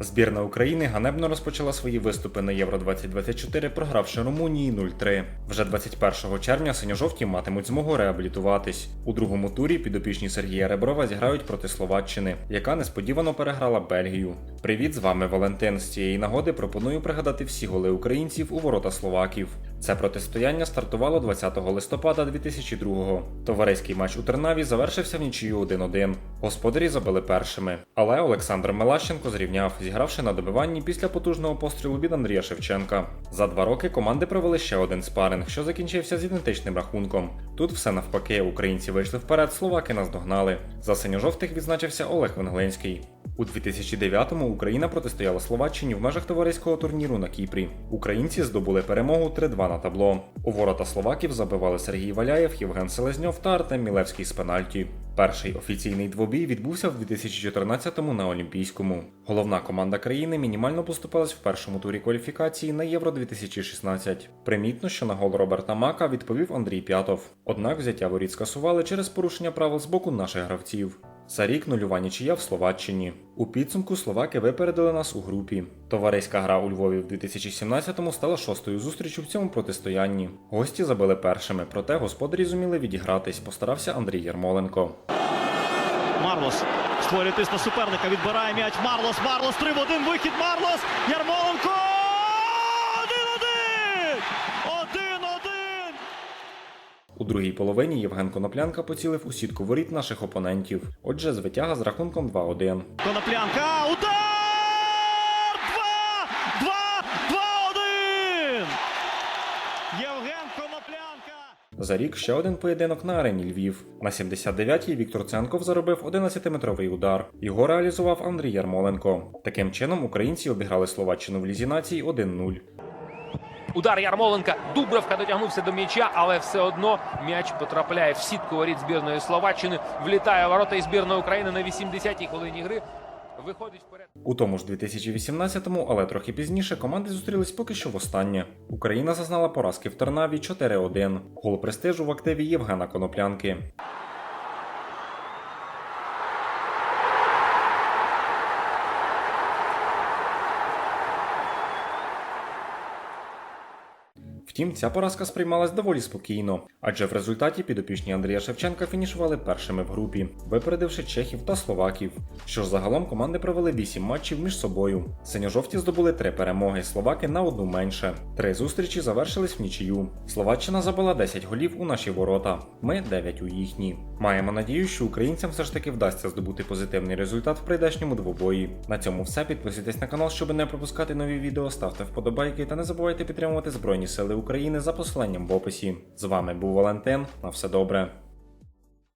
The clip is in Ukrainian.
Збірна України ганебно розпочала свої виступи на Євро 2024, програвши Румунії 0-3. Вже 21 червня синьо-жовті матимуть змогу реабілітуватись. У другому турі підопічні Сергія Реброва зіграють проти Словаччини, яка несподівано переграла Бельгію. Привіт, з вами Валентин. З цієї нагоди пропоную пригадати всі голи українців у ворота словаків. Це протистояння стартувало 20 листопада 2002-го. Товариський матч у Тернаві завершився в нічию 1-1. Господарі забили першими, але Олександр Мелащенко зрівняв, зігравши на добиванні після потужного пострілу від Андрія Шевченка. За два роки команди провели ще один спаринг, що закінчився з ідентичним рахунком. Тут все навпаки, українці вийшли вперед, словаки наздогнали. За синьо-жовтих відзначився Олег Венгленський. У 2009-му Україна протистояла Словаччині в межах товариського турніру на Кіпрі. Українці здобули перемогу 3-2 на табло. У ворота словаків забивали Сергій Валяєв, Євген Селезньов та Артем Мілевський з пенальті. Перший офіційний двобій відбувся в 2014-му на Олімпійському. Головна команда країни мінімально поступалась в першому турі кваліфікації на Євро 2016. Примітно, що на гол Роберта Мака відповів Андрій П'ятов. Однак взяття воріт скасували через порушення правил з боку наших гравців. За рік нульова нічия в Словаччині. У підсумку словаки випередили нас у групі. Товариська гра у Львові в 2017-му стала шостою зустрічю в цьому протистоянні. Гості забили першими, проте господарі зуміли відігратись, постарався Андрій Ярмоленко. Марлос створює тиск на суперника. Відбирає м'яч. Марлос. Марлос. 3 в 1. Вихід. Марлос. Ярмоленко. 1-1. 1-1. У другій половині Євген Коноплянка поцілив у сітку воріт наших опонентів. Отже, звитяга з рахунком 2-1. Коноплянка. Удар! 2! 2! 2-1. Євген Коноплянка. За рік ще один поєдинок на арені Львів. На 79-й Віктор Ценков заробив 11-метровий удар. Його реалізував Андрій Ярмоленко. Таким чином українці обіграли Словаччину в лізі націй 1-0. Удар Ярмоленка. Дубровка дотягнувся до м'яча, але все одно м'яч потрапляє в сітку воріт збірної Словаччини. Влітає ворота і збірної України на 80-й хвилині гри. Виходить вперед. У тому ж 2018-му, але трохи пізніше, команди зустрілись поки що востаннє. Україна зазнала поразки в Тернаві 4-1. Гол престижу в активі Євгена Коноплянки. Втім, ця поразка сприймалась доволі спокійно, адже в результаті підопічні Андрія Шевченка фінішували першими в групі, випередивши чехів та словаків. Що ж загалом команди провели 8 матчів між собою. Синьо-жовті здобули 3 перемоги, словаки на одну менше. Три зустрічі завершились в нічию. Словаччина забила 10 голів у наші ворота. Ми 9 у їхні. Маємо надію, що українцям все ж таки вдасться здобути позитивний результат в прийдешньому двобої. На цьому все. Підписуйтесь на канал, щоб не пропускати нові відео, ставте вподобайки та не забувайте підтримувати Збройні Сили України за посиланням в описі. З вами був Валентин. На все добре.